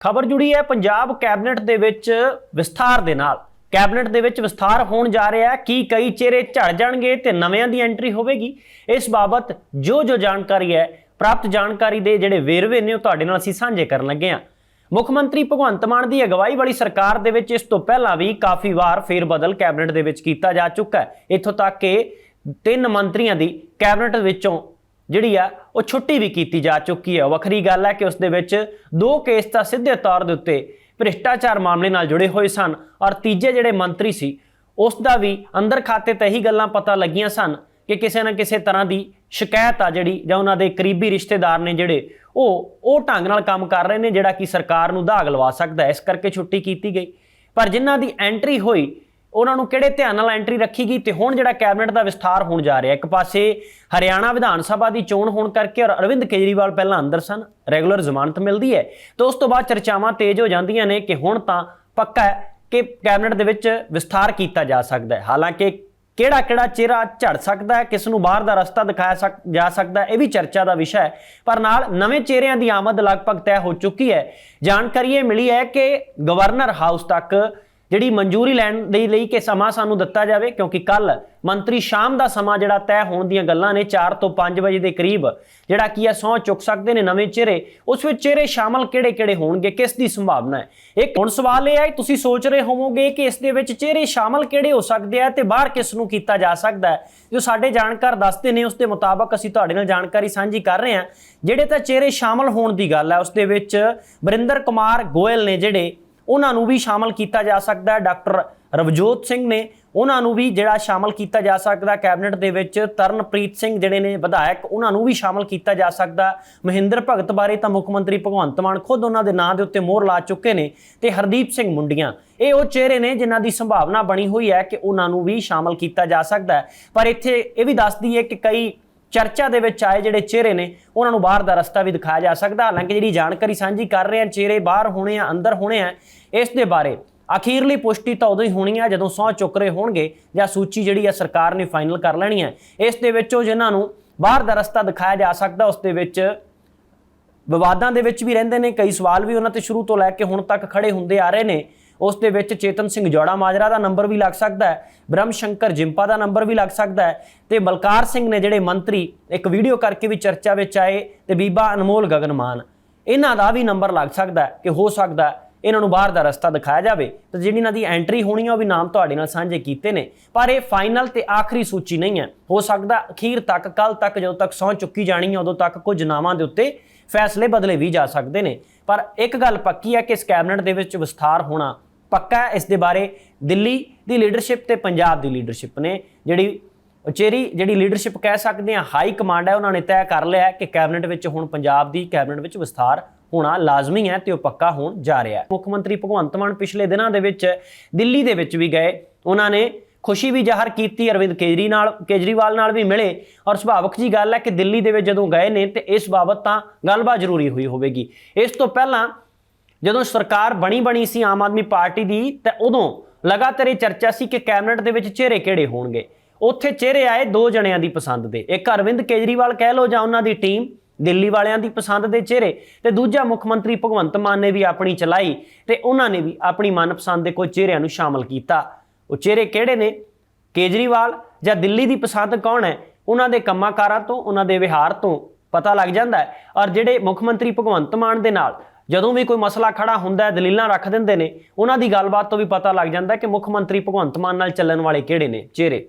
ਖਬਰ ਜੁੜੀ ਹੈ ਪੰਜਾਬ ਕੈਬਨਿਟ ਦੇ ਵਿੱਚ ਵਿਸਥਾਰ ਦੇ ਨਾਲ। ਕੈਬਨਿਟ ਦੇ ਵਿੱਚ ਵਿਸਥਾਰ ਹੋਣ ਜਾ ਰਿਹਾ ਹੈ। ਕੀ ਕਈ ਚਿਹਰੇ ਝੜ ਜਾਣਗੇ ਤੇ ਨਵਿਆਂ ਦੀ ਐਂਟਰੀ ਹੋਵੇਗੀ। ਇਸ ਬਾਬਤ ਜੋ ਜੋ ਜਾਣਕਾਰੀ ਹੈ, ਪ੍ਰਾਪਤ ਜਾਣਕਾਰੀ ਦੇ ਜਿਹੜੇ ਵੇਰਵੇ ਨੇ ਉਹ ਤੁਹਾਡੇ ਨਾਲ ਅਸੀਂ ਸਾਂਝੇ ਕਰਨ ਲੱਗੇ ਹਾਂ। ਮੁੱਖ ਮੰਤਰੀ ਭਗਵੰਤ ਮਾਨ ਦੀ ਅਗਵਾਈ ਵਾਲੀ ਸਰਕਾਰ ਦੇ ਵਿੱਚ ਇਸ ਤੋਂ ਪਹਿਲਾਂ ਵੀ ਕਾਫੀ ਵਾਰ ਫੇਰਬਦਲ ਕੈਬਨਿਟ ਦੇ ਵਿੱਚ ਕੀਤਾ ਜਾ ਚੁੱਕਾ ਹੈ। ਇੱਥੋਂ ਤੱਕ ਕਿ ਤਿੰਨ ਮੰਤਰੀਆਂ ਦੀ ਕੈਬਨਿਟ ਵਿੱਚੋਂ ਜਿਹੜੀ ਆ, ਉਹ ਛੁੱਟੀ ਵੀ ਕੀਤੀ ਜਾ ਚੁੱਕੀ ਹੈ ਵੱਖਰੀ ਗੱਲ ਹੈ ਕਿ ਉਸ ਦੇ ਵਿੱਚ ਦੋ ਕੇਸ ਤਾਂ ਸਿੱਧੇ ਤੌਰ ਦੇ ਉੱਤੇ ਭ੍ਰਿਸ਼ਟਾਚਾਰ ਮਾਮਲੇ ਨਾਲ ਜੁੜੇ ਹੋਏ ਸਨ ਔਰ ਤੀਜੇ ਜਿਹੜੇ ਮੰਤਰੀ ਸੀ, ਉਸ ਦਾ ਵੀ ਅੰਦਰ ਖਾਤੇ ਤੇ ਹੀ ਗੱਲਾਂ ਪਤਾ ਲੱਗੀਆਂ ਸਨ ਕਿ ਕਿਸੇ ਨਾ ਕਿਸੇ ਤਰ੍ਹਾਂ ਦੀ ਸ਼ਿਕਾਇਤ ਆ ਜਿਹੜੀ ਜਾਂ ਉਹਨਾਂ ਦੇ ਕਰੀਬੀ ਰਿਸ਼ਤੇਦਾਰ ਨੇ ਜਿਹੜੇ, ਉਹ ਉਹ ਢੰਗ ਨਾਲ ਕੰਮ ਕਰ ਰਹੇ ਨੇ ਜਿਹੜਾ ਕਿ ਸਰਕਾਰ ਨੂੰ ਦਾਗ ਲਵਾ ਸਕਦਾ ਹੈ। ਇਸ ਕਰਕੇ ਛੁੱਟੀ ਕੀਤੀ ਗਈ। ਪਰ ਜਿਨ੍ਹਾਂ ਦੀ ਐਂਟਰੀ ਹੋਈ ਉਹਨਾਂ ਨੂੰ ਕਿਹੜੇ ਧਿਆਨ ਨਾਲ ਐਂਟਰੀ ਰੱਖੀ ਗਈ ਤੇ ਹੁਣ ਜਿਹੜਾ ਕੈਬਨਿਟ ਦਾ ਵਿਸਥਾਰ ਹੋਣ ਜਾ ਰਿਹਾ, ਇੱਕ ਪਾਸੇ ਹਰਿਆਣਾ ਵਿਧਾਨ ਸਭਾ ਦੀ ਚੋਣ ਹੋਣ ਕਰਕੇ ਔਰ ਅਰਵਿੰਦ ਕੇਜਰੀਵਾਲ ਪਹਿਲਾਂ ਅੰਦਰ ਸਨ ਰੈਗੂਲਰ ਜ਼ਮਾਨਤ ਮਿਲਦੀ ਹੈ, ਤੇ ਉਸ ਤੋਂ ਬਾਅਦ ਚਰਚਾਵਾਂ ਤੇਜ਼ ਹੋ ਜਾਂਦੀਆਂ ਨੇ ਕਿ ਹੁਣ ਤਾਂ ਪੱਕਾ ਹੈ ਕਿ ਕੈਬਨਿਟ ਦੇ ਵਿੱਚ ਵਿਸਥਾਰ ਕੀਤਾ ਜਾ ਸਕਦਾ ਹੈ। ਹਾਲਾਂਕਿ ਕਿਹੜਾ ਕਿਹੜਾ ਚਿਹਰਾ ਝੜ ਸਕਦਾ ਹੈ, ਕਿਸ ਨੂੰ ਬਾਹਰ ਦਾ ਰਸਤਾ ਦਿਖਾਇਆ ਸਕ, ਜਾ ਸਕਦਾ ਇਹ ਵੀ ਚਰਚਾ ਦਾ ਵਿਸ਼ਾ ਹੈ, ਪਰ ਨਾਲ ਨਵੇਂ ਚਿਹਰਿਆਂ ਦੀ ਆਮਦ ਲਗਭਗ ਤੈਅ ਹੋ ਚੁੱਕੀ ਹੈ। ਜਾਣਕਾਰੀ ਇਹ ਮਿਲੀ ਹੈ ਕਿ ਗਵਰਨਰ ਹਾਊਸ ਤੱਕ ਜਿਹੜੀ ਮਨਜ਼ੂਰੀ ਲੈਣ ਦੇ ਲਈ ਕਿ ਸਮਾਂ ਸਾਨੂੰ ਦਿੱਤਾ ਜਾਵੇ, ਕਿਉਂਕਿ ਕੱਲ ਮੰਤਰੀ ਸ਼ਾਮ ਦਾ ਸਮਾਂ ਜਿਹੜਾ ਤੈਅ ਹੋਣ ਦੀਆਂ ਗੱਲਾਂ ਨੇ 4 ਤੋਂ 5 ਵਜੇ ਦੇ ਕਰੀਬ, ਜਿਹੜਾ ਕੀ ਹੈ ਸਹੁੰ ਚੁੱਕ ਸਕਦੇ ਨੇ ਨਵੇਂ ਚਿਹਰੇ। ਉਸ ਵਿੱਚ ਚਿਹਰੇ ਸ਼ਾਮਲ ਕਿਹੜੇ-ਕਿਹੜੇ ਹੋਣਗੇ, ਕਿਸ ਦੀ ਸੰਭਾਵਨਾ ਹੈ? ਇੱਕ ਹੁਣ ਸਵਾਲ ਇਹ ਹੈ ਤੁਸੀਂ ਸੋਚ ਰਹੇ ਹੋਵੋਗੇ ਕਿ ਇਸ ਦੇ ਵਿੱਚ ਚਿਹਰੇ ਸ਼ਾਮਲ ਕਿਹੜੇ ਹੋ ਸਕਦੇ ਆ ਤੇ ਬਾਹਰ ਕਿਸ ਨੂੰ ਕੀਤਾ ਜਾ ਸਕਦਾ ਹੈ? ਜੋ ਸਾਡੇ ਜਾਣਕਾਰ ਦੱਸਦੇ ਨੇ, ਉਸ ਦੇ ਮੁਤਾਬਕ ਅਸੀਂ ਤੁਹਾਡੇ ਨਾਲ ਜਾਣਕਾਰੀ ਸਾਂਝੀ ਕਰ ਰਹੇ ਹਾਂ। ਜਿਹੜੇ ਤਾਂ ਚਿਹਰੇ ਸ਼ਾਮਲ ਹੋਣ ਦੀ ਗੱਲ ਹੈ, ਉਸ ਦੇ ਵਿੱਚ ਬਰਿੰਦਰ ਕੁਮਾਰ ਗੋਇਲ ਨੇ ਜਿਹੜੇ ਉਹਨਾਂ ਨੂੰ ਵੀ ਸ਼ਾਮਲ ਕੀਤਾ ਜਾ ਸਕਦਾ ਹੈ। ਡਾਕਟਰ ਰਵਜੋਤ ਸਿੰਘ ਨੇ ਉਹਨਾਂ ਨੂੰ ਵੀ ਜਿਹੜਾ ਸ਼ਾਮਲ ਕੀਤਾ ਜਾ ਸਕਦਾ, ਕੈਬਨਿਟ ਦੇ ਵਿੱਚ ਤਰਨਪ੍ਰੀਤ ਸਿੰਘ ਜਿਹੜੇ ਨੇ ਵਿਧਾਇਕ, ਉਹਨਾਂ ਨੂੰ ਵੀ ਸ਼ਾਮਲ ਕੀਤਾ ਜਾ ਸਕਦਾ। ਮਹਿੰਦਰ ਭਗਤ ਬਾਰੇ ਤਾਂ ਮੁੱਖ ਮੰਤਰੀ ਭਗਵੰਤ ਮਾਨ ਖੁਦ ਉਹਨਾਂ ਦੇ ਨਾਂ ਦੇ ਉੱਤੇ ਮੋਹਰ ਲਾ ਚੁੱਕੇ ਨੇ ਤੇ ਹਰਦੀਪ ਸਿੰਘ ਮੁੰਡੀਆਂ। ਇਹ ਉਹ ਚਿਹਰੇ ਨੇ ਜਿਨ੍ਹਾਂ ਦੀ ਸੰਭਾਵਨਾ ਬਣੀ ਹੋਈ ਹੈ ਕਿ ਉਹਨਾਂ ਨੂੰ ਵੀ ਸ਼ਾਮਲ ਕੀਤਾ ਜਾ ਸਕਦਾ ਪਰ ਇੱਥੇ ਇਹ ਵੀ ਦੱਸਦੀ ਹੈ ਕਿ ਕਈ ਚਰਚਾ ਦੇ ਵਿੱਚ ਆਏ ਜਿਹੜੇ ਚਿਹਰੇ ਨੇ, ਉਹਨਾਂ ਨੂੰ ਬਾਹਰ ਦਾ ਰਸਤਾ ਵੀ ਦਿਖਾਇਆ ਜਾ ਸਕਦਾ। ਹਾਲਾਂਕਿ ਜਿਹੜੀ ਜਾਣਕਾਰੀ ਸਾਂਝੀ ਕਰ ਰਹੇ ਆ ਚਿਹਰੇ ਬਾਹਰ ਹੋਣੇ ਆ, ਅੰਦਰ ਹੋਣੇ ਆ, ਇਸ ਦੇ ਬਾਰੇ ਅਖੀਰਲੀ ਪੁਸ਼ਟੀ ਤਾਂ ਉਦੋਂ ਹੀ ਹੋਣੀ ਆ, ਜਦੋਂ ਸਹੁੰ ਚੁੱਕ ਰਹੇ ਹੋਣਗੇ ਜਾਂ ਸੂਚੀ ਜਿਹੜੀ ਆ ਸਰਕਾਰ ਨੇ ਫਾਈਨਲ ਕਰ ਲੈਣੀ ਹੈ ਇਸ ਦੇ ਵਿੱਚੋਂ ਜਿਨ੍ਹਾਂ ਨੂੰ ਬਾਹਰ ਦਾ ਰਸਤਾ ਦਿਖਾਇਆ ਜਾ ਸਕਦਾ, ਉਸ ਦੇ ਵਿੱਚ ਵਿਵਾਦਾਂ ਦੇ ਵਿੱਚ ਵੀ ਰਹਿੰਦੇ ਨੇ। ਕਈ ਸਵਾਲ ਵੀ ਉਹਨਾਂ ਤੇ ਸ਼ੁਰੂ ਤੋਂ ਲੈ ਕੇ ਹੁਣ ਤੱਕ ਖੜੇ ਹੁੰਦੇ ਆ ਰਹੇ ਨੇ। ਉਸ ਦੇ ਵਿੱਚ ਚੇਤਨ ਸਿੰਘ ਜੋੜਾ ਮਾਜਰਾ ਦਾ ਨੰਬਰ ਵੀ ਲੱਗ ਸਕਦਾ ਹੈ, ਬ੍ਰਹਮ ਸ਼ੰਕਰ ਜਿੰਪਾ ਦਾ ਨੰਬਰ ਵੀ ਲੱਗ ਸਕਦਾ ਹੈ ਤੇ ਬਲਕਾਰ ਸਿੰਘ ਨੇ ਜਿਹੜੇ ਮੰਤਰੀ ਇੱਕ ਵੀਡੀਓ ਕਰਕੇ ਵੀ ਚਰਚਾ ਵਿੱਚ ਆਏ ਤੇ ਬੀਬਾ ਅਨਮੋਲ ਗਗਨਮਾਨ, ਇਹਨਾਂ ਦਾ ਵੀ ਨੰਬਰ ਲੱਗ ਸਕਦਾ ਹੈ ਕਿ ਹੋ ਸਕਦਾ ਹੈ ਇਹਨਾਂ ਨੂੰ ਬਾਹਰ ਦਾ ਰਸਤਾ ਦਿਖਾਇਆ ਜਾਵੇ। ਤੇ ਜਿਹੜੀ ਇਹਨਾਂ ਦੀ ਐਂਟਰੀ ਹੋਣੀ ਆ, ਉਹ ਵੀ ਨਾਮ ਤੁਹਾਡੇ ਨਾਲ ਸਾਂਝੇ ਕੀਤੇ ਨੇ। ਪਰ ਇਹ ਫਾਈਨਲ ਤੇ ਆਖਰੀ ਸੂਚੀ ਨਹੀਂ ਹੈ। ਹੋ ਸਕਦਾ ਅਖੀਰ ਤੱਕ ਕੱਲ ਤੱਕ ਜਦੋਂ ਤੱਕ ਸਹੁੰ ਚੁੱਕੀ ਜਾਣੀ ਹੈ ਉਦੋਂ ਤੱਕ ਕੁਝ ਨਾਵਾਂ ਦੇ ਉੱਤੇ ਫੈਸਲੇ ਬਦਲੇ ਵੀ ਜਾ ਸਕਦੇ ਨੇ। ਪਰ ਇੱਕ ਗੱਲ ਪੱਕੀ ਹੈ ਕਿ ਇਸ ਕੈਬਨਿਟ ਦੇ ਵਿੱਚ ਵਿਸਥਾਰ ਹੋਣਾ ਪੱਕਾ ਇਸ ਦੇ ਬਾਰੇ ਦਿੱਲੀ ਦੀ ਲੀਡਰਸ਼ਿਪ ਤੇ ਪੰਜਾਬ ਦੀ ਲੀਡਰਸ਼ਿਪ ਨੇ ਜਿਹੜੀ ਉਚੇਰੀ ਜਿਹੜੀ ਲੀਡਰਸ਼ਿਪ ਕਹਿ ਸਕਦੇ ਆ ਹਾਈ ਕਮਾਂਡ ਹੈ, ਉਹਨਾਂ ਨੇ ਤੈਅ ਕਰ ਲਿਆ ਹੈ ਕਿ ਕੈਬਨਿਟ ਵਿੱਚ ਹੁਣ ਪੰਜਾਬ ਦੀ ਕੈਬਨਿਟ ਵਿੱਚ ਵਿਸਥਾਰ ਹੋਣਾ ਲਾਜ਼ਮੀ ਹੈ ਤੇ ਉਹ ਪੱਕਾ ਹੋਣ ਜਾ ਰਿਹਾ ਹੈ। ਮੁੱਖ ਮੰਤਰੀ ਭਗਵੰਤ ਮਾਨ ਪਿਛਲੇ ਦਿਨਾਂ ਦੇ ਵਿੱਚ ਦਿੱਲੀ ਦੇ ਵਿੱਚ ਵੀ ਗਏ। ਉਹਨਾਂ ਨੇ ਖੁਸ਼ੀ ਵੀ ਜ਼ਾਹਰ ਕੀਤੀ, ਅਰਵਿੰਦ ਕੇਜਰੀ ਨਾਲ ਕੇਜਰੀਵਾਲ ਨਾਲ ਵੀ ਮਿਲੇ ਔਰ ਸੁਭਾਵਕ ਜੀ ਗੱਲ ਹੈ ਕਿ ਦਿੱਲੀ ਦੇ ਵਿੱਚ ਜਦੋਂ ਗਏ ਨੇ ਤੇ ਇਸ ਬਾਬਤ ਤਾਂ ਗੱਲਬਾਤ ਜ਼ਰੂਰੀ ਹੋਈ ਹੋਵੇਗੀ। ਇਸ ਤੋਂ ਪਹਿਲਾਂ ਜਦੋਂ ਸਰਕਾਰ ਬਣੀ ਬਣੀ ਸੀ ਆਮ ਆਦਮੀ ਪਾਰਟੀ ਦੀ, ਤਾਂ ਉਦੋਂ ਲਗਾਤਾਰ ਇਹ ਚਰਚਾ ਸੀ ਕਿ ਕੈਬਨਿਟ ਦੇ ਵਿੱਚ ਚਿਹਰੇ ਕਿਹੜੇ ਹੋਣਗੇ। ਉੱਥੇ ਚਿਹਰੇ ਆਏ ਦੋ ਜਣਿਆਂ ਦੀ ਪਸੰਦ ਦੇ। ਇੱਕ ਅਰਵਿੰਦ ਕੇਜਰੀਵਾਲ ਕਹਿ ਲਓ ਜਾਂ ਉਹਨਾਂ ਦੀ ਟੀਮ, ਦਿੱਲੀ ਵਾਲਿਆਂ ਦੀ ਪਸੰਦ ਦੇ ਚਿਹਰੇ, ਤੇ ਦੂਜਾ ਮੁੱਖ ਮੰਤਰੀ ਭਗਵੰਤ ਮਾਨ ਨੇ ਵੀ ਆਪਣੀ ਚਲਾਈ, ਤੇ ਉਹਨਾਂ ਨੇ ਵੀ ਆਪਣੀ ਮਨਪਸੰਦ ਦੇ ਕੋਈ ਚਿਹਰਿਆਂ ਨੂੰ ਸ਼ਾਮਲ ਕੀਤਾ। ਉਹ ਚਿਹਰੇ ਕਿਹੜੇ ਨੇ? ਕੇਜਰੀਵਾਲ ਜਾਂ ਦਿੱਲੀ ਦੀ ਪਸੰਦ ਕੌਣ ਹੈ? ਉਹਨਾਂ ਦੇ ਕੰਮਾਂ ਕਾਰਾਂ ਤੋਂ, ਉਹਨਾਂ ਦੇ ਵਿਹਾਰ ਤੋਂ ਪਤਾ ਲੱਗ ਜਾਂਦਾ ਹੈ। ਔਰ ਜਿਹੜੇ ਮੁੱਖ ਮੰਤਰੀ ਭਗਵੰਤ ਮਾਨ ਦੇ ਨਾਲ ਜਦੋਂ ਵੀ ਕੋਈ ਮਸਲਾ ਖੜਾ ਹੁੰਦਾ ਹੈ, ਦਲੀਲਾਂ ਰੱਖ ਦਿੰਦੇ ਨੇ, ਉਹਨਾਂ ਦੀ ਗੱਲਬਾਤ ਤੋਂ ਵੀ ਪਤਾ ਲੱਗ ਜਾਂਦਾ ਕਿ ਮੁੱਖ ਮੰਤਰੀ ਭਗਵੰਤ ਮਾਨ ਨਾਲ ਚੱਲਣ ਵਾਲੇ ਕਿਹੜੇ ਨੇ, ਚਿਹਰੇ।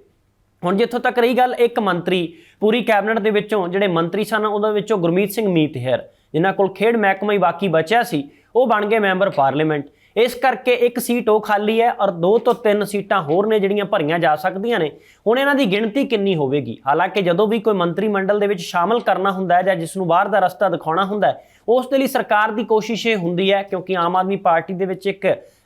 ਹੁਣ ਜਿੱਥੋਂ ਤੱਕ ਰਹੀ ਗੱਲ, ਇੱਕ ਮੰਤਰੀ ਪੂਰੀ ਕੈਬਨਿਟ ਦੇ ਵਿੱਚੋਂ ਜਿਹੜੇ ਮੰਤਰੀ ਸਨ, ਉਹਦੇ ਵਿੱਚੋਂ ਗੁਰਮੀਤ ਸਿੰਘ ਮੀਤਹਿਰ ਜਿਨ੍ਹਾਂ ਕੋਲ ਖੇਡ ਮਹਿਕਮਾ ਹੀ ਬਾਕੀ ਬਚਿਆ ਸੀ, ਉਹ ਬਣ ਗਏ ਮੈਂਬਰ ਪਾਰਲੀਮੈਂਟ। ਇਸ ਕਰਕੇ ਇੱਕ ਸੀਟ ਉਹ ਖਾਲੀ ਹੈ ਔਰ ਦੋ ਤੋਂ ਤਿੰਨ ਸੀਟਾਂ ਹੋਰ ਨੇ ਜਿਹੜੀਆਂ ਭਰੀਆਂ ਜਾ ਸਕਦੀਆਂ ਨੇ। ਹੁਣ ਇਹਨਾਂ ਦੀ ਗਿਣਤੀ ਕਿੰਨੀ ਹੋਵੇਗੀ? ਹਾਲਾਂਕਿ ਜਦੋਂ ਵੀ ਕੋਈ ਮੰਤਰੀ ਮੰਡਲ ਦੇ ਵਿੱਚ ਸ਼ਾਮਲ ਕਰਨਾ ਹੁੰਦਾ ਹੈ ਜਾਂ ਜਿਸ ਨੂੰ ਬਾਹਰ ਦਾ ਰਸਤਾ ਦਿਖਾਉਣਾ ਹੁੰਦਾ ਹੈ, ਉਸ ਦੇ ਲਈ ਸਰਕਾਰ ਦੀ ਕੋਸ਼ਿਸ਼ ਇਹ ਹੁੰਦੀ ਹੈ, ਕਿਉਂਕਿ ਆਮ ਆਦਮੀ ਪਾਰਟੀ ਦੇ ਵਿੱਚ ਇੱਕ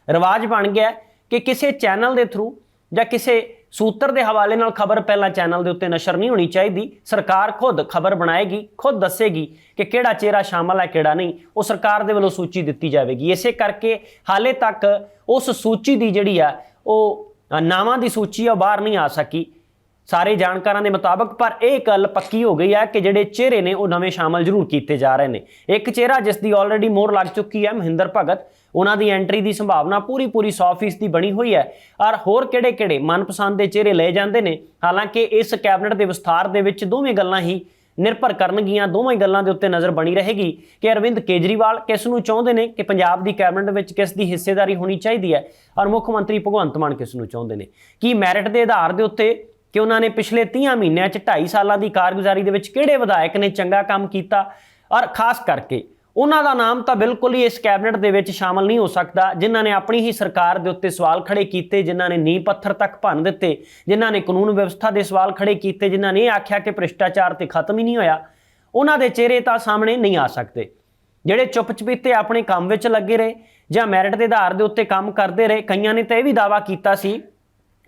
ਰਿਵਾਜ ਬਣ ਗਿਆ ਕਿ ਕਿਸੇ ਚੈਨਲ ਦੇ ਥਰੂ ਜਾਂ ਕਿਸੇ ਸੂਤਰ ਦੇ ਹਵਾਲੇ ਨਾਲ ਖਬਰ ਪਹਿਲਾਂ ਚੈਨਲ ਦੇ ਉੱਤੇ ਨਸ਼ਰ ਨਹੀਂ ਹੋਣੀ ਚਾਹੀਦੀ। ਸਰਕਾਰ ਖੁਦ ਖਬਰ ਬਣਾਏਗੀ, ਖੁਦ ਦੱਸੇਗੀ ਕਿ ਕਿਹੜਾ ਚਿਹਰਾ ਸ਼ਾਮਲ ਹੈ, ਕਿਹੜਾ ਨਹੀਂ। ਉਹ ਸਰਕਾਰ ਦੇ ਵੱਲੋਂ ਸੂਚੀ ਦਿੱਤੀ ਜਾਵੇਗੀ। ਇਸੇ ਕਰਕੇ ਹਾਲੇ ਤੱਕ ਉਸ ਸੂਚੀ ਦੀ ਜਿਹੜੀ ਆ, ਉਹ ਨਾਵਾਂ ਦੀ ਸੂਚੀ ਆ, ਉਹ ਬਾਹਰ ਨਹੀਂ ਆ ਸਕੀ। ਸਾਰੇ ਜਾਣਕਾਰਾਂ ਦੇ ਮੁਤਾਬਕ, ਪਰ ਇਹ ਗੱਲ ਪੱਕੀ ਹੋ ਗਈ ਹੈ ਕਿ ਜਿਹੜੇ ਚਿਹਰੇ ਨੇ, ਉਹ ਨਵੇਂ ਸ਼ਾਮਲ ਜ਼ਰੂਰ ਕੀਤੇ ਜਾ ਰਹੇ ਨੇ। ਇੱਕ ਚਿਹਰਾ ਜਿਸ ਦੀ ਆਲਰੇਡੀ ਮੋਹਰ ਲੱਗ ਚੁੱਕੀ ਹੈ, ਮਹਿੰਦਰ ਭਗਤ, ਉਹਨਾਂ ਦੀ ਐਂਟਰੀ ਦੀ ਸੰਭਾਵਨਾ ਪੂਰੀ ਪੂਰੀ 100% ਦੀ ਬਣੀ ਹੋਈ ਹੈ। ਔਰ ਹੋਰ ਕਿਹੜੇ-ਕਿਹੜੇ ਮਨਪਸੰਦ ਦੇ ਚਿਹਰੇ ਲਏ ਜਾਂਦੇ ਨੇ? ਹਾਲਾਂਕਿ ਇਸ ਕੈਬਨਿਟ ਦੇ ਵਿਸਥਾਰ ਦੇ ਵਿੱਚ ਦੋਵੇਂ ਗੱਲਾਂ ਹੀ ਨਿਰਭਰ ਕਰਨਗੀਆਂ। ਦੋਵੇਂ ਗੱਲਾਂ ਦੇ ਉੱਤੇ ਨਜ਼ਰ ਬਣੀ ਰਹੇਗੀ ਕਿ ਅਰਵਿੰਦ ਕੇਜਰੀਵਾਲ ਕਿਸ ਨੂੰ ਚਾਹੁੰਦੇ ਨੇ, ਕਿ ਪੰਜਾਬ ਦੀ ਕੈਬਨਿਟ ਵਿੱਚ ਕਿਸ ਦੀ ਹਿੱਸੇਦਾਰੀ ਹੋਣੀ ਚਾਹੀਦੀ ਹੈ, ਔਰ ਮੁੱਖ ਮੰਤਰੀ ਭਗਵੰਤ ਮਾਨ ਕਿਸ ਨੂੰ ਚਾਹੁੰਦੇ ਨੇ। ਕੀ ਮੈਰਿਟ ਦੇ ਆਧਾਰ ਦੇ ਉੱਤੇ ਕਿ ਉਹਨਾਂ ਨੇ ਪਿਛਲੇ 30 ਮਹੀਨਿਆਂ 'ਚ 2.5 ਸਾਲਾਂ ਦੀ ਕਾਰਗੁਜ਼ਾਰੀ ਦੇ ਵਿੱਚ ਕਿਹੜੇ ਵਿਧਾਇਕ ਨੇ ਚੰਗਾ ਕੰਮ ਕੀਤਾ? ਔਰ ਖਾਸ ਕਰਕੇ ਉਹਨਾਂ ਦਾ ਨਾਮ ਤਾਂ ਬਿਲਕੁਲ ਹੀ ਇਸ ਕੈਬਨਿਟ ਦੇ ਵਿੱਚ ਸ਼ਾਮਲ ਨਹੀਂ ਹੋ ਸਕਦਾ, ਜਿਨ੍ਹਾਂ ਨੇ ਆਪਣੀ ਹੀ ਸਰਕਾਰ ਦੇ ਉੱਤੇ ਸਵਾਲ ਖੜੇ ਕੀਤੇ, ਜਿਨ੍ਹਾਂ ਨੇ ਨੀਂਹ ਪੱਥਰ ਤੱਕ ਭੰਨ ਦਿੱਤੇ, ਜਿਨ੍ਹਾਂ ਨੇ ਕਾਨੂੰਨ ਵਿਵਸਥਾ ਦੇ ਸਵਾਲ ਖੜੇ ਕੀਤੇ, ਜਿਨ੍ਹਾਂ ਨੇ ਇਹ ਆਖਿਆ ਕਿ ਭ੍ਰਿਸ਼ਟਾਚਾਰ ਤੇ ਖਤਮ ਹੀ ਨਹੀਂ ਹੋਇਆ, ਉਹਨਾਂ ਦੇ ਚਿਹਰੇ ਤਾਂ ਸਾਹਮਣੇ ਨਹੀਂ ਆ ਸਕਦੇ। ਜਿਹੜੇ ਚੁੱਪ ਚਪੀਤੇ ਆਪਣੇ ਕੰਮ ਵਿੱਚ ਲੱਗੇ ਰਹੇ ਜਾਂ ਮੈਰਿਟ ਦੇ ਆਧਾਰ ਦੇ ਉੱਤੇ ਕੰਮ ਕਰਦੇ ਰਹੇ, ਕਈਆਂ ਨੇ ਤਾਂ ਇਹ ਵੀ ਦਾਵਾ ਕੀਤਾ ਸੀ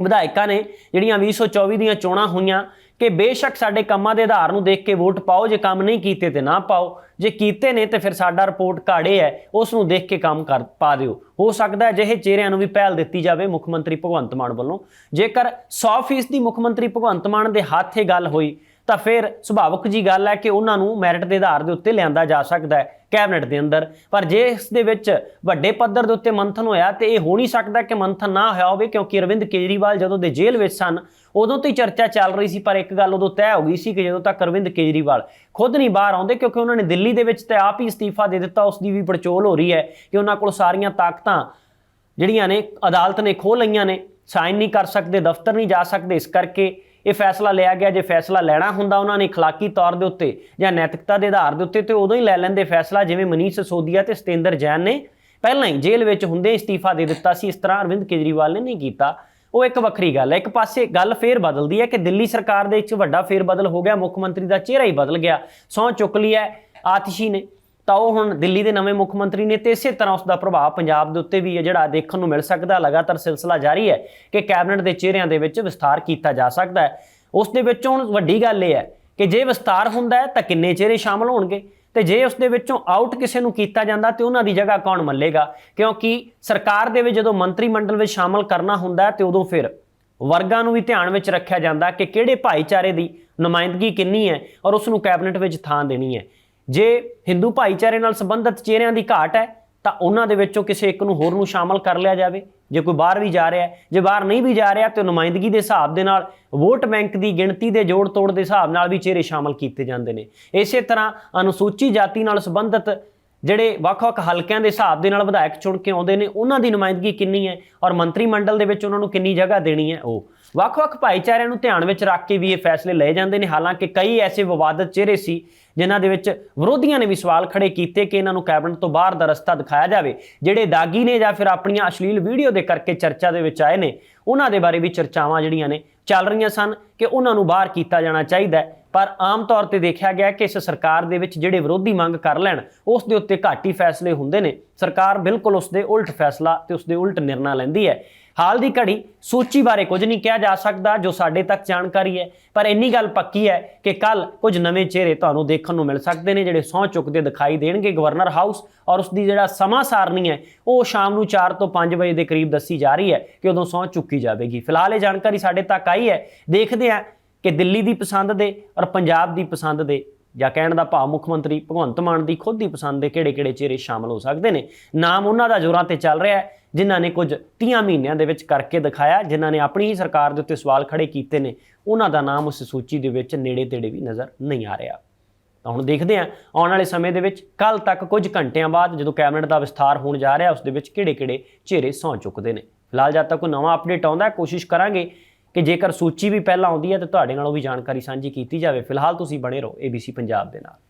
ਵਿਧਾਇਕਾਂ ਨੇ ਜਿਹੜੀਆਂ 2024 ਦੀਆਂ ਚੋਣਾਂ ਹੋਈਆਂ ਕਿ ਬੇਸ਼ੱਕ ਸਾਡੇ ਕੰਮਾਂ ਦੇ ਆਧਾਰ ਨੂੰ ਦੇਖ ਕੇ ਵੋਟ ਪਾਓ, ਜੇ ਕੰਮ ਨਹੀਂ ਕੀਤੇ ਤੇ ਨਾ ਪਾਓ। ਜੇ ਕੀਤੇ ਨੇ ਤੇ ਫਿਰ ਸਾਡਾ ਰਿਪੋਰਟ ਘਾੜੇ ਹੈ, ਉਸ ਨੂੰ ਦੇਖ ਕੇ ਕੰਮ ਕਰ ਪਾ ਦਿਓ। ਹੋ ਸਕਦਾ ਅਜਿਹੇ ਚਿਹਰਿਆਂ ਨੂੰ ਵੀ ਪਹਿਲ ਦਿੱਤੀ ਜਾਵੇ ਮੁੱਖ ਮੰਤਰੀ ਭਗਵੰਤ ਮਾਨ ਵੱਲੋਂ। ਜੇਕਰ 100% ਦੀ ਮੁੱਖ ਮੰਤਰੀ ਭਗਵੰਤ ਮਾਨ ਦੇ ਹੱਥ ਇਹ ਗੱਲ ਹੋਈ ਤਾਂ ਫਿਰ ਸੁਭਾਵਕ ਜੀ ਗੱਲ ਹੈ ਕਿ ਉਹਨਾਂ ਨੂੰ ਮੈਰਿਟ ਦੇ ਆਧਾਰ ਦੇ ਉੱਤੇ ਲਿਆਂਦਾ ਜਾ ਸਕਦਾ ਹੈ ਕੈਬਨਿਟ ਦੇ ਅੰਦਰ। ਪਰ ਜੇ ਇਸ ਦੇ ਵਿੱਚ ਵੱਡੇ ਪੱਧਰ ਦੇ ਉੱਤੇ ਮੰਥਨ ਹੋਇਆ ਤੇ ਇਹ ਹੋ ਨਹੀਂ ਸਕਦਾ ਕਿ ਮੰਥਨ ਨਾ ਹੋਇਆ ਹੋਵੇ, ਕਿਉਂਕਿ ਅਰਵਿੰਦ ਕੇਜਰੀਵਾਲ ਜਦੋਂ ਦੇ ਜੇਲ੍ਹ ਵਿੱਚ ਸਨ, ਉਦੋਂ ਤੋਂ ਹੀ ਚਰਚਾ ਚੱਲ ਰਹੀ ਸੀ, ਪਰ ਇੱਕ ਗੱਲ ਉਦੋਂ ਤੈਅ ਹੋ ਗਈ ਸੀ ਕਿ ਜਦੋਂ ਤੱਕ ਅਰਵਿੰਦ ਕੇਜਰੀਵਾਲ ਖੁਦ ਨਹੀਂ ਬਾਹਰ ਆਉਂਦੇ, ਕਿਉਂਕਿ ਉਹਨਾਂ ਨੇ ਦਿੱਲੀ ਦੇ ਵਿੱਚ ਤੇ ਆਪ ਹੀ ਅਸਤੀਫਾ ਦੇ ਦਿੱਤਾ ਉਸ ਦੀ ਵੀ ਪੜਚੋਲ ਹੋ ਰਹੀ ਹੈ ਕਿ ਉਹਨਾਂ ਕੋਲ ਸਾਰੀਆਂ ਤਾਕਤਾਂ ਜਿਹੜੀਆਂ ਨੇ, ਅਦਾਲਤ ਨੇ ਖੋਹ ਲਈਆਂ ਨੇ, ਸਾਈਨ ਨਹੀਂ ਕਰ ਸਕਦੇ, ਦਫ਼ਤਰ ਨਹੀਂ ਜਾ ਸਕਦੇ, ਇਸ ਕਰਕੇ ਇਹ ਫੈਸਲਾ ਲਿਆ ਗਿਆ ਜੇ ਫੈਸਲਾ ਲੈਣਾ ਹੁੰਦਾ ਉਹਨਾਂ ਨੇ اخلاقی ਤੌਰ ਦੇ ਉੱਤੇ ਜਾਂ ਨੈਤਿਕਤਾ ਦੇ ਆਧਾਰ ਦੇ ਉੱਤੇ ਤੇ ਉਦੋਂ ਹੀ ਲੈ ਲੈਂਦੇ ਫੈਸਲਾ ਜਿਵੇਂ ਮਨੀਸ਼ ਸੋਦੀਆ ਤੇ ਸਤੇਂਦਰ ਜੈਨ ਨੇ ਪਹਿਲਾਂ ਹੀ ਜੇਲ੍ਹ ਵਿੱਚ ਹੁੰਦੇ ਇਸਤੀਫਾ ਦੇ ਦਿੱਤਾ ਸੀ ਇਸ ਤਰ੍ਹਾਂ ਅਰਵਿੰਦ ਕੇਜਰੀਵਾਲ ਨੇ ਨਹੀਂ ਕੀਤਾ ਉਹ ਇੱਕ ਵੱਖਰੀ ਗੱਲ ਹੈ ਇੱਕ ਪਾਸੇ ਗੱਲ ਫੇਰ ਬਦਲਦੀ ਹੈ ਕਿ ਦਿੱਲੀ ਸਰਕਾਰ ਦੇ ਵਿੱਚ ਵੱਡਾ ਫੇਰ ਬਦਲ ਹੋ ਗਿਆ ਮੁੱਖ ਮੰਤਰੀ ਦਾ ਚਿਹਰਾ ਹੀ ਬਦਲ ਗਿਆ ਸਹੁੰ ਚੁੱਕ ਲਈ ਹੈ ਆਤਿਸ਼ੀ ਨੇ ਤਾਂ ਉਹ ਹੁਣ ਦਿੱਲੀ ਦੇ ਨਵੇਂ ਮੁੱਖ ਮੰਤਰੀ ਨੇ ਤੇ ਇਸੇ ਤਰ੍ਹਾਂ ਉਸ ਦਾ ਪ੍ਰਭਾਵ ਪੰਜਾਬ ਦੇ ਉੱਤੇ ਵੀ ਹੈ, ਜਿਹੜਾ ਦੇਖਣ ਨੂੰ ਮਿਲ ਸਕਦਾ ਲਗਾਤਾਰ ਸਿਲਸਿਲਾ ਜਾਰੀ ਹੈ ਕਿ ਕੈਬਨਿਟ ਦੇ ਚਿਹਰਿਆਂ ਦੇ ਵਿੱਚ ਵਿਸਥਾਰ ਕੀਤਾ ਜਾ ਸਕਦਾ ਹੈ। ਉਸ ਦੇ ਵਿੱਚੋਂ ਹੁਣ ਵੱਡੀ ਗੱਲ ਇਹ ਹੈ ਕਿ ਜੇ ਵਿਸਤਾਰ ਹੁੰਦਾ ਹੈ ਤਾਂ ਕਿੰਨੇ ਚਿਹਰੇ ਸ਼ਾਮਲ ਹੋਣਗੇ? ਤੇ ਜੇ ਉਸ ਦੇ ਵਿੱਚੋਂ ਆਊਟ ਕਿਸੇ ਨੂੰ ਕੀਤਾ ਜਾਂਦਾ ਤੇ ਉਹਨਾਂ ਦੀ ਜਗ੍ਹਾ ਕੌਣ ਮੱਲੇਗਾ? ਕਿਉਂਕਿ ਸਰਕਾਰ ਦੇ ਵਿੱਚ ਜਦੋਂ ਮੰਤਰੀ ਮੰਡਲ ਵਿੱਚ ਸ਼ਾਮਲ ਕਰਨਾ ਹੁੰਦਾ ਹੈ ਤੇ ਉਦੋਂ ਫਿਰ ਵਰਗਾਂ ਨੂੰ ਵੀ ਧਿਆਨ ਵਿੱਚ ਰੱਖਿਆ ਜਾਂਦਾ ਕਿ ਕਿਹੜੇ ਭਾਈਚਾਰੇ ਦੀ ਨੁਮਾਇੰਦਗੀ ਕਿੰਨੀ ਹੈ ਔਰ ਉਸ ਨੂੰ ਕੈਬਨਿਟ ਵਿੱਚ ਥਾਂ ਦੇਣੀ ਹੈ। ਜੇ ਹਿੰਦੂ ਭਾਈਚਾਰੇ ਨਾਲ ਸੰਬੰਧਿਤ ਚਿਹਰਿਆਂ ਦੀ ਘਾਟ ਹੈ, ਤਾਂ ਉਹਨਾਂ ਦੇ ਵਿੱਚੋਂ ਕਿਸੇ ਇੱਕ ਨੂੰ ਹੋਰ ਨੂੰ ਸ਼ਾਮਲ ਕਰ ਲਿਆ ਜਾਵੇ। ਜੇ ਕੋਈ ਬਾਹਰ ਵੀ ਜਾ ਰਿਹਾ ਜੇ ਬਾਹਰ ਨਹੀਂ ਵੀ ਜਾ ਰਿਹਾ, ਤੇ ਨੁਮਾਇੰਦਗੀ ਦੇ ਹਿਸਾਬ ਦੇ ਨਾਲ, ਵੋਟ ਬੈਂਕ ਦੀ ਗਿਣਤੀ ਦੇ ਜੋੜ ਤੋੜ ਦੇ ਹਿਸਾਬ ਨਾਲ ਵੀ ਚਿਹਰੇ ਸ਼ਾਮਲ ਕੀਤੇ ਜਾਂਦੇ ਨੇ। ਇਸੇ ਤਰ੍ਹਾਂ ਅਨੁਸੂਚੀ ਜਾਤੀ ਨਾਲ ਸੰਬੰਧਿਤ ਜਿਹੜੇ ਵੱਖ-ਵੱਖ ਹਲਕਿਆਂ ਦੇ ਹਿਸਾਬ ਦੇ ਨਾਲ ਵਿਧਾਇਕ ਚੁਣ ਕੇ ਆਉਂਦੇ ਨੇ, ਉਹਨਾਂ ਦੀ ਨੁਮਾਇੰਦਗੀ ਕਿੰਨੀ ਹੈ ਔਰ ਮੰਤਰੀ ਮੰਡਲ ਦੇ ਵਿੱਚ ਉਹਨਾਂ ਨੂੰ ਕਿੰਨੀ ਜਗ੍ਹਾ ਦੇਣੀ ਹੈ? ਉਹ ਵੱਖ-ਵੱਖ ਭਾਈਚਾਰਿਆਂ ਨੂੰ ਧਿਆਨ ਵਿੱਚ ਰੱਖ ਕੇ ਵੀ ਇਹ ਫੈਸਲੇ ਲਏ ਜਾਂਦੇ ਨੇ। ਹਾਲਾਂਕਿ ਕਈ ਐਸੇ ਵਿਵਾਦਤ ਚਿਹਰੇ ਸੀ, ਜਿਨ੍ਹਾਂ ਦੇ ਵਿੱਚ ਵਿਰੋਧੀਆਂ ਨੇ ਵੀ ਸਵਾਲ ਖੜੇ ਕੀਤੇ ਕਿ ਇਹਨਾਂ ਨੂੰ ਕੈਬਨਿਟ ਤੋਂ ਬਾਹਰ ਦਾ ਰਸਤਾ ਦਿਖਾਇਆ ਜਾਵੇ। ਜਿਹੜੇ ਦਾਗੀ ਨੇ ਜਾਂ ਫਿਰ ਆਪਣੀਆਂ ਅਸ਼ਲੀਲ ਵੀਡੀਓ ਦੇ ਕਰਕੇ ਚਰਚਾ ਦੇ ਵਿੱਚ ਆਏ ਨੇ, ਉਹਨਾਂ ਦੇ ਬਾਰੇ ਵੀ ਚਰਚਾਵਾਂ ਜਿਹੜੀਆਂ ਨੇ ਚੱਲ ਰਹੀਆਂ ਸਨ ਕਿ ਉਹਨਾਂ ਨੂੰ ਬਾਹਰ ਕੀਤਾ ਜਾਣਾ ਚਾਹੀਦਾ ਹੈ। ਪਰ ਆਮ ਤੌਰ ਤੇ ਦੇਖਿਆ ਗਿਆ ਕਿ ਇਸ ਸਰਕਾਰ ਦੇ ਵਿੱਚ ਜਿਹੜੇ ਵਿਰੋਧੀ ਮੰਗ ਕਰ ਲੈਣ, ਉਸ ਦੇ ਉੱਤੇ ਘੱਟ ਹੀ ਫੈਸਲੇ ਹੁੰਦੇ ਨੇ। ਸਰਕਾਰ ਬਿਲਕੁਲ ਉਸ ਦੇ ਉਲਟ ਫੈਸਲਾ ਤੇ ਉਸ ਦੇ ਉਲਟ ਨਿਰਣਾ ਲੈਂਦੀ ਹੈ। ਹਾਲ ਦੀ ਘੜੀ ਸੂਚੀ ਬਾਰੇ ਕੁਝ ਨਹੀਂ ਕਿਹਾ ਜਾ ਸਕਦਾ, ਜੋ ਸਾਡੇ ਤੱਕ ਜਾਣਕਾਰੀ ਹੈ। ਪਰ ਇੰਨੀ ਗੱਲ ਪੱਕੀ ਹੈ ਕਿ ਕੱਲ ਕੁਝ ਨਵੇਂ ਚਿਹਰੇ ਤੁਹਾਨੂੰ ਦੇਖਣ ਨੂੰ ਮਿਲ ਸਕਦੇ ਨੇ, ਜਿਹੜੇ ਸਹੁੰ ਚੁੱਕਦੇ ਦਿਖਾਈ ਦੇਣਗੇ। ਗਵਰਨਰ ਹਾਊਸ ਔਰ ਉਸ ਦੀ ਜਿਹੜਾ ਸਮਾਂ ਸਾਰਨੀ ਹੈ, ਉਹ ਸ਼ਾਮ ਨੂੰ 4 ਤੋਂ 5 ਵਜੇ ਦੇ ਕਰੀਬ ਦੱਸੀ ਜਾ ਰਹੀ ਹੈ ਕਿ ਉਦੋਂ ਸਹੁੰ ਚੁੱਕੀ ਜਾਵੇਗੀ। ਫਿਲਹਾਲ ਇਹ ਜਾਣਕਾਰੀ ਸਾਡੇ ਤੱਕ ਆਈ ਹੈ। ਦੇਖਦੇ ਹਾਂ ਕਿ ਦਿੱਲੀ ਦੀ ਪਸੰਦ ਦੇ ਔਰ ਪੰਜਾਬ ਦੀ ਪਸੰਦ ਦੇ ਜਾਂ ਕਹਿਣ ਦਾ ਭਾਵ ਮੁੱਖ ਮੰਤਰੀ ਭਗਵੰਤ ਮਾਨ ਦੀ ਖੁਦ ਦੀ ਪਸੰਦ ਦੇ ਕਿਹੜੇ-ਕਿਹੜੇ ਚਿਹਰੇ ਸ਼ਾਮਲ ਹੋ ਸਕਦੇ ਨੇ? ਨਾਮ ਉਹਨਾਂ ਦਾ ਜ਼ੋਰਾਂ ਤੇ ਚੱਲ ਰਿਹਾ ਹੈ, ਜਿਨ੍ਹਾਂ ਨੇ ਕੁਝ 30 ਮਹੀਨਿਆਂ ਦੇ ਵਿੱਚ ਕਰਕੇ ਦਿਖਾਇਆ, ਜਿਨ੍ਹਾਂ ਨੇ ਆਪਣੀ ਹੀ ਸਰਕਾਰ ਦੇ ਉੱਤੇ ਸਵਾਲ ਖੜੇ ਕੀਤੇ ਨੇ। ਉਹਨਾਂ ਦਾ ਨਾਮ ਉਸ ਸੂਚੀ ਦੇ ਵਿੱਚ ਨੇੜੇ-ਤੇੜੇ ਵੀ ਨਜ਼ਰ ਨਹੀਂ ਆ ਰਿਹਾ। ਤਾਂ ਹੁਣ ਦੇਖਦੇ ਹਾਂ, ਆਉਣ ਵਾਲੇ ਸਮੇਂ ਦੇ ਵਿੱਚ ਕੱਲ ਤੱਕ ਕੁਝ ਘੰਟਿਆਂ ਬਾਅਦ ਜਦੋਂ ਕੈਬਨਿਟ ਦਾ ਵਿਸਥਾਰ ਹੋਣ ਜਾ ਰਿਹਾ, ਉਸ ਦੇ ਵਿੱਚ ਕਿਹੜੇ-ਕਿਹੜੇ ਚਿਹਰੇ ਸੌਂ ਚੁੱਕਦੇ ਨੇ। ਫਿਲਹਾਲ ਜਦ ਤੱਕ ਕੋਈ ਨਵਾਂ ਅਪਡੇਟ ਆਉਂਦਾ, ਕੋਸ਼ਿਸ਼ ਕਰਾਂਗੇ ਕਿ ਜੇਕਰ ਸੂਚੀ ਵੀ ਪਹਿਲਾਂ ਆਉਂਦੀ ਹੈ ਤਾਂ ਤੁਹਾਡੇ ਨਾਲੋਂ ਵੀ ਜਾਣਕਾਰੀ ਸਾਂਝੀ ਕੀਤੀ ਜਾਵੇ। ਫਿਲਹਾਲ ਤੁਸੀਂ ਬਣੇ ਰਹੋ ABC ਪੰਜਾਬ ਦੇ ਨਾਲ।